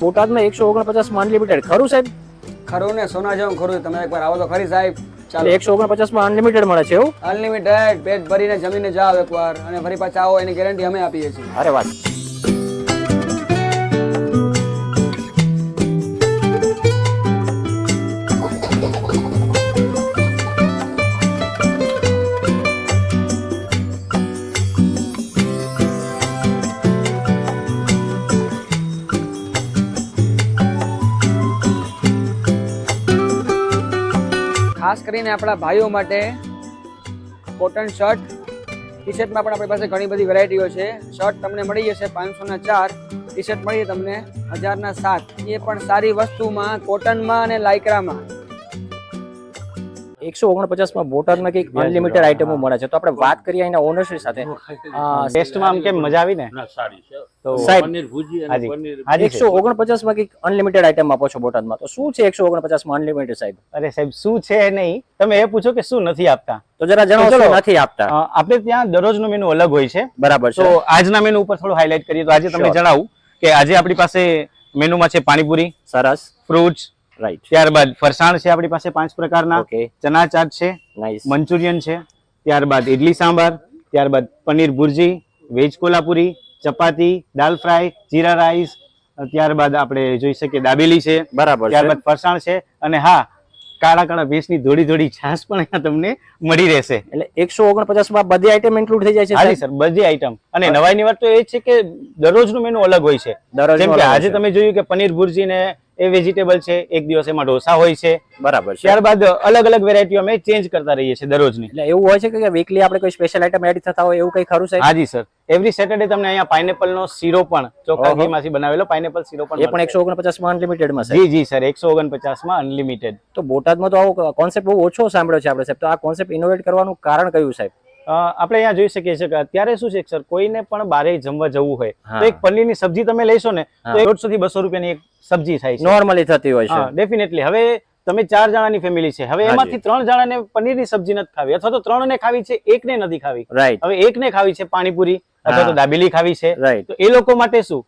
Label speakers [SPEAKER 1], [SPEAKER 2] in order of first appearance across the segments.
[SPEAKER 1] બોટાદમાં એકસો ઓગણપચાસમાં લિમિટેડ ખરું સાહેબ?
[SPEAKER 2] ખરું ને સોના જેવું ખરું. તમે એકવાર આવો તો ખરી સાહેબ. ચાલો.
[SPEAKER 1] એકસો ઓગણપચાસમાં અનલિમિટેડ મળે છે એવું?
[SPEAKER 2] અનલિમિટેડ પેટ ભરીને જમીને જાઓ એકવાર અને ફરી પાછા આવો એની ગેરંટી અમે આપીએ છીએ.
[SPEAKER 1] અરે વાત
[SPEAKER 2] ખાસ કરીને આપણા ભાઈઓ માટે કોટન શર્ટ ટી શર્ટમાં પણ આપણી પાસે ઘણી બધી વેરાયટીઓ છે. શર્ટ તમને મળી જશે પાંચસો ના ચાર ટી શર્ટ મળી જશે તમને હજારના સાત. એ પણ સારી વસ્તુમાં, કોટનમાં અને લાયક્રામાં
[SPEAKER 1] એકસો ઓગણપચાસમાં બોટાદમાં કંઈક અનલિમિટેડ આઈટમો મળે છે. તો આપણે વાત કરીએ એના ઓનરશ્રી સાથે.
[SPEAKER 3] ટેસ્ટમાં આમ કેમ મજા આવી ને? તો
[SPEAKER 1] સાહેબ, એકસો ઓગણપચાસમાં કંઈક અનલિમિટેડ આઈટમ આપો છો બોટાદમાં. તો શું છે એકસો ઓગણપચાસમાં અનલિમિટેડ સાહેબ?
[SPEAKER 3] અરે સાહેબ શું છે નહીં? તમે એ પૂછો કે શું નથી આપતા?
[SPEAKER 1] તો જરા જણાવો
[SPEAKER 3] ચલો.
[SPEAKER 1] શું નથી આપતા?
[SPEAKER 3] આપણે ત્યાં દરરોજનું મેનુ અલગ હોય છે.
[SPEAKER 1] બરાબર છે.
[SPEAKER 3] તો આજના મેનુ ઉપર થોડું હાઇલાઇટ કરીએ. તો આજે તમને જણાવું કે આજે આપણી પાસે મેનુમાં છે પાણીપુરી
[SPEAKER 1] સરસ.
[SPEAKER 3] ફ્રૂટ્સ
[SPEAKER 1] રાઈટ
[SPEAKER 3] ત્યારબાદ ફરસાણ છે આપણી પાસે પાંચ પ્રકારના. ચના ચાટ છે
[SPEAKER 1] નાઈસ
[SPEAKER 3] મંચુરિયન છે ત્યારબાદ ઇડલી સાંભાર ત્યારબાદ paneer bhurji veg Kolhapuri chapati dal fry jeera rice ત્યારબાદ આપણે જોઈ શકીએ દાબેલી છે
[SPEAKER 1] બરાબર
[SPEAKER 3] ત્યારબાદ ફરસાણ છે અને હા કાળા કાળા ભેંસની ધોળી ધોળી છાશ પણ અહીંયા તમને મળી રહેશે.
[SPEAKER 1] એટલે એકસો ઓગણપચાસમાં બધી આઈટમ ઇન્ક્લુડ થઈ જાય છે હા
[SPEAKER 3] સર બધી આઈટમ અને નવાઈની વાત તો એ છે કે દરરોજનું મેનુ અલગ હોય છે. જેમ કે આજે તમે જોયું કે પનીર ભુરજી ને એ વેજીટેબલ છે એક દિવસ એમાં ઢોસા હોય છે.
[SPEAKER 1] બરાબર
[SPEAKER 3] ત્યારબાદ અલગ અલગ વેરાયટીઓ અમે ચેન્જ કરતા રહીએ છીએ દરરોજની.
[SPEAKER 1] એટલે એવું હોય છે કે વીકલી આપણે કોઈ સ્પેશિયલ આઈટમ એડ થતા હોય એવું કઈ ખરું છે
[SPEAKER 3] હાજી સર. એવરી સેટરડે તમને અહીંયા પાઇનેપલ નો શીરો પણ ચોખ્ખા
[SPEAKER 1] ઘી
[SPEAKER 3] માંથી બનાવેલો પાઇનેપલ શીરો પણ
[SPEAKER 1] એ પણ એકસો ઓગણપચાસમાં અનલિમિટેડમાં છે
[SPEAKER 3] જી જી સર. એકસો ઓગણપચાસમાં અનલિમિટેડ
[SPEAKER 1] તો બોટાદમાં તો આવો કોન્સેપ્ટ બહુ ઓછો સાંભળ્યો છે આપણે સાહેબ. તો આ કોન્સેપ્ટ ઇનોવેટ કરવાનું કારણ કયું સાહેબ?
[SPEAKER 3] આપણે અહીંયા જોઈ શકીએ છીએ કે અત્યારે શું છે સર કોઈને પણ બારે જમવા જવું હોય તો એક પનીરની સબ્જી તમે લેશો ને. તો દોઢસો થી બસો રૂપિયાની એક સબ્જી થાય છે.
[SPEAKER 1] નોર્મલી થતી હોય છે.
[SPEAKER 3] ડેફિનેટલી હવે તમે ચાર જણાની ફેમિલી છે. હવે એમાંથી ત્રણ જણાને પનીરની સબ્જી નથી ખાવી અથવા તો ત્રણ ને ખાવી છે એક ને નથી ખાવી.
[SPEAKER 1] રાઈટ
[SPEAKER 3] હવે એકને ખાવી છે પાણીપુરી અથવા તો દાબેલી ખાવી છે. તો એ લોકો માટે શું?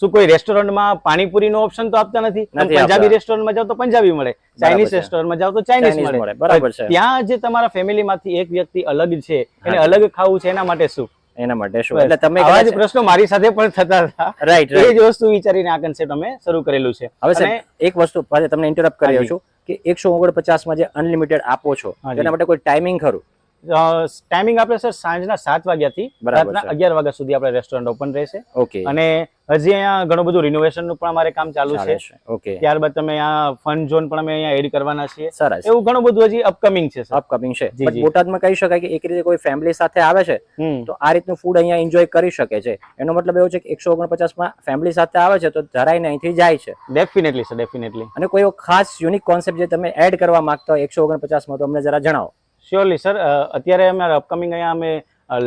[SPEAKER 3] શું કોઈ રેસ્ટોરન્ટમાં પાણીપુરીનો ઓપ્શન તો આપતા નથી? પંજાબી રેસ્ટોરન્ટમાં જાવ તો પંજાબી મળે. ચાઇનીઝ. રેસ્ટોરન્ટમાં જાવ તો ચાઇનીઝ મળે.
[SPEAKER 1] બરાબર છે.
[SPEAKER 3] ત્યાં જે તમારા ફેમિલીમાંથી એક વ્યક્તિ અલગ છે એને અલગ ખાવું છે એના માટે શું?
[SPEAKER 1] એના માટે શું? એટલે તમે
[SPEAKER 3] આવા જ પ્રશ્નો મારી સાથે પણ થતા હતા.
[SPEAKER 1] રાઈટ
[SPEAKER 3] એ જ વસ્તુ વિચારીને આ કન્સેપ્ટ અમે શરૂ કરેલું છે.
[SPEAKER 1] હવે સાહેબ એક વસ્તુ પાછળ તમને ઇન્ટરપ્ટ કરી રહ્યો છું કે એકસો ઓગણપચાસમાં જે અનલિમિટેડ આપો છો એના માટે કોઈ ટાઈમિંગ ખરું?
[SPEAKER 3] ટાઈમિંગ આપણે સર સાંજના સાત વાગ્યાથી રાતના અગિયાર વાગ્યા સુધી આપણે રેસ્ટોરન્ટ ઓપન રહેશે.
[SPEAKER 1] ઓકે
[SPEAKER 3] અને હજી અહીંયા ઘણું બધું રિનોવેશનનું પણ અમારે કામ ચાલુ છે.
[SPEAKER 1] ઓકે
[SPEAKER 3] ત્યારબાદ તમે અહીંયા ફન ઝોન પણ અમે અહીંયા એડ કરવાના છીએ.
[SPEAKER 1] સરસ.
[SPEAKER 3] એવું ઘણું બધું હજી અપકમિંગ છે
[SPEAKER 1] અપકમિંગ છે. બોટાદમાં કહી શકાય કે એક રીતે કોઈ ફેમિલી સાથે આવે છે તો આ રીતનું ફૂડ અહીંયા એન્જોય કરી શકે છે. એનો મતલબ એવો છે કે એકસો ઓગણપચાસમાં ફેમિલી સાથે આવે છે તો ધરાઈને અહીંથી જાય છે.
[SPEAKER 3] ડેફિનેટલી સર ડેફિનેટલી
[SPEAKER 1] અને કોઈ ખાસ યુનિક કોન્સેપ્ટ જે તમે એડ કરવા માંગતા હોય એકસો ઓગણપચાસમાં તો અમને જરા જણાવો.
[SPEAKER 3] શ્યોરલી સર અત્યારે અમે અપકમિંગ અહીંયા અમે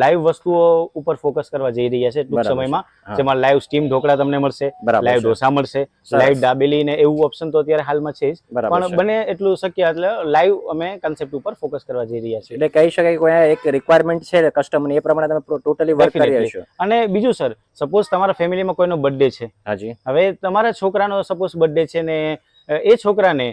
[SPEAKER 3] લાઈવ વસ્તુઓ ઉપર ફોકસ કરવા જઈ રહ્યા છે ટૂંક સમયમાં. જેમાં લાઈવ સ્ટીમ ઢોકળા તમને મળશે લાઈવ ઢોસા મળશે લાઈવ દાબેલી ને એવું ઓપ્શન તો અત્યારે હાલમાં છે જ. પણ બને એટલું શક્ય એટલે લાઈવ અમે કન્સેપ્ટ ઉપર ફોકસ કરવા જઈ રહ્યા છીએ.
[SPEAKER 1] એટલે કહી શકાય કે કોઈ એક રિક્વાયરમેન્ટ છે કસ્ટમર એ પ્રમાણે તમે ટોટલી વર્ક કરી રહ્યા છો.
[SPEAKER 3] અને બીજું સર સપોઝ તમારા ફેમિલીમાં કોઈનો બર્થડે છે.
[SPEAKER 1] હાજી.
[SPEAKER 3] હવે તમારા છોકરાનો સપોઝ બર્થડે છે ને એ છોકરાને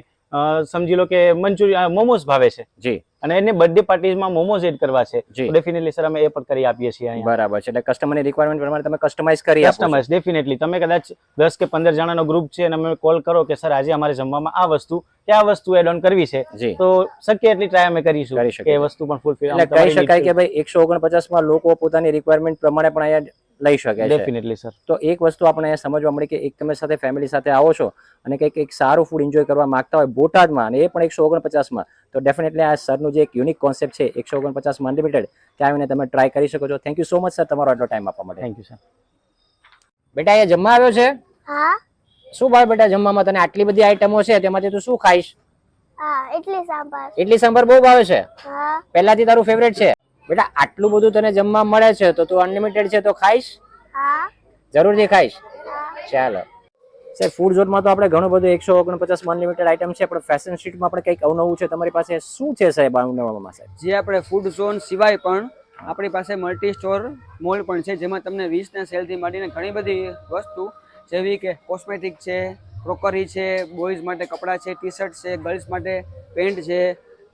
[SPEAKER 3] સમજી લો કે મંચુરિયન મોમોસ ભાવે છે.
[SPEAKER 1] જી.
[SPEAKER 3] અને એને બર્થડે પાર્ટીમાં મોમોઝ એડ કરવા છે. ડેફિનેટલી સર અમે એ પણ કરી આપીએ છીએ
[SPEAKER 1] બરાબર છે. એટલે કસ્ટમરની રિક્વાયરમેન્ટ પ્રમાણે તમે કસ્ટમાઇઝ કરી
[SPEAKER 3] કસ્ટમાઇઝ ડેફિનેટલી તમે કદાચ દસ કે પંદર જણાનો ગ્રુપ છે અને અમે કોલ કરો કે સર આજે અમારે જમવામાં આ વસ્તુ કે આ વસ્તુ એડ ઓન કરવી છે. તો શક્ય એટલી ટ્રાય અમે કરીશું. કે વસ્તુ પણ ફૂલફિલ
[SPEAKER 1] એટલે કહી શકાય કે ભાઈ એકસો ઓગણપચાસમાં લોકો પોતાની રિક્વાયરમેન્ટ પ્રમાણે પણ અહીંયા લઈ શકે છે.
[SPEAKER 3] ડેફિનેટલી સર
[SPEAKER 1] તો એક વસ્તુ આપણે સમજવા મળી કે એક તમે સાથે ફેમિલી સાથે આવો છો અને કંઈક એક સારું ફૂડ એન્જોય કરવા માંગતા હોય બોટાદમાં અને એ પણ એકસો ઓગણપચાસમાં તો ડેફિનેટલી આ સરનું જે એક યુનિક કોન્સેપ્ટ છે એકસો ઓગણપચાસમાં અનલિમિટેડ ત્યાં આવીને તમે ટ્રાય કરી શકો છો. Thank you so much sir તમારો આટલો ટાઈમ આપવા માટે.
[SPEAKER 3] થેન્ક યુ સર
[SPEAKER 1] બેટા અહીંયા જમવા આવ્યો છે?
[SPEAKER 4] હા.
[SPEAKER 1] શું ભાવ બેટા જમવામાં તને આટલી બધી આઈટમો છે? તેમાંથી તું શું ખાઈશ?
[SPEAKER 4] હા ઇડલી સાંભાર.
[SPEAKER 1] ઇડલી સાંભાર બહુ ભાવે છે?
[SPEAKER 4] હા.
[SPEAKER 1] પહેલાથી તારું ફેવરેટ છે? બેટા આટલું બધું તને જમવા મળે છે તો તું અનલિમિટેડ છે તો ખાઈશ?
[SPEAKER 4] હા.
[SPEAKER 1] જરૂરથી ખાઈશ? ચાલો. સર ફૂડ ઝોનમાં તો આપણે ઘણું બધું એકસો ઓગણપચાસ અનલિમિટેડ આઈટમ છે પણ ફેશન સ્ટ્રીટમાં આપણે કંઈક અવનવું છે તમારી પાસે? શું છે સાહેબ અવનવામાં સાહેબ?
[SPEAKER 2] જે આપણે ફૂડ ઝોન સિવાય પણ આપણી પાસે મલ્ટી સ્ટોર મોલ પણ છે જેમાં તમને વીસના સેલથી માંડીને ઘણી બધી વસ્તુ જેવી કે કોસ્મેટિક છે ક્રોકરી છે બોયઝ માટે કપડાં છે ટી શર્ટ છે ગર્લ્સ માટે પેન્ટ છે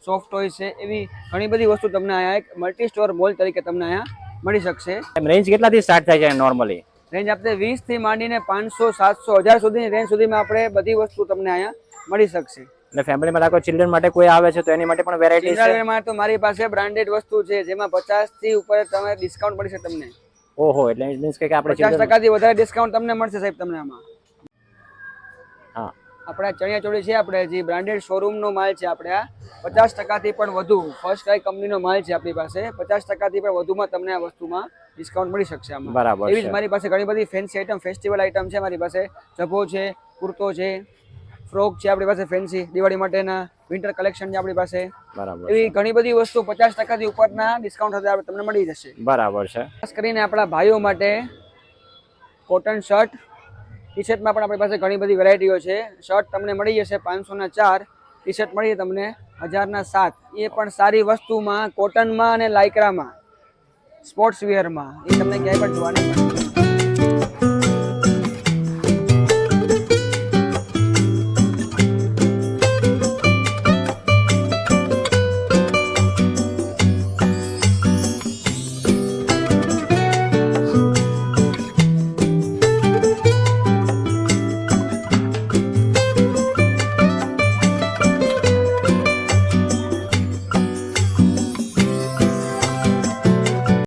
[SPEAKER 2] સોફ્ટ ટોય છે એવી ઘણી બધી વસ્તુ તમને અહીંયા એક મલ્ટી સ્ટોર મોલ તરીકે તમને અહીંયા મળી શકશે.
[SPEAKER 1] રેન્જ કેટલાથી સ્ટાર્ટ થાય છે નોર્મલી
[SPEAKER 2] રેન્જ આપણે વીસથી માંડીને પાંચસો સાતસો હજાર સુધીની રેન્જ સુધીમાં આપણે બધી વસ્તુ તમને અહીંયા મળી શકશે.
[SPEAKER 1] અને ફેમિલીમાં રાખો ચિલ્ડ્રન માટે કોઈ આવે છે તો એની માટે પણ વેરાયટી છે?
[SPEAKER 2] ચિલ્ડ્રનમાં તો મારી પાસે બ્રાન્ડેડ વસ્તુ છે જેમાં પચાસથી ઉપર તમે ડિસ્કાઉન્ટ મળી શકે તમને.
[SPEAKER 1] ઓહો એટલે મીન્સ કે આપણે
[SPEAKER 2] પચાસ ટકાથી વધારે ડિસ્કાઉન્ટ તમને મળશે સાહેબ તમને આમાં. આપણા ચણિયા ચોળી છે આપણે જે બ્રાન્ડેડ શોરૂમનો માલ છે આપણે આ પચાસ ટકાથી પણ વધુ ફર્સ્ટ ક્રાય કંપનીનો માલ છે આપણી પાસે પચાસ ટકાથી પણ વધુમાં તમને આ વસ્તુમાં ડિસ્કાઉન્ટ મળી શકશે આમાં.
[SPEAKER 1] બરાબર
[SPEAKER 2] એવી જ મારી પાસે ઘણી બધી ફેન્સી આઈટમ ફેસ્ટિવલ આઈટમ છે મારી પાસે જભો છે કુર્તો છે ફ્રોક છે આપણી પાસે ફેન્સી દિવાળી માટેના વિન્ટર કલેક્શન છે આપણી પાસે.
[SPEAKER 1] બરાબર
[SPEAKER 2] એવી ઘણી બધી વસ્તુ પચાસ ટકાથી ઉપરના ડિસ્કાઉન્ટ સાથે તમને મળી જશે.
[SPEAKER 1] બરાબર છે.
[SPEAKER 2] ખાસ કરીને આપણા ભાઈઓ માટે કોટન શર્ટ ટી શર્ટમાં પણ આપણી પાસે ઘણી બધી વેરાયટીઓ છે. શર્ટ તમને મળી જશે પાંચસોના ચાર. ટી શર્ટ મળી તમને હજારના સાત. એ પણ સારી વસ્તુમાં કોટનમાં અને લાઇક્રામાં સ્પોર્ટ્સ વેરમાં એ તમને ક્યાંય પણ જોવા નહીં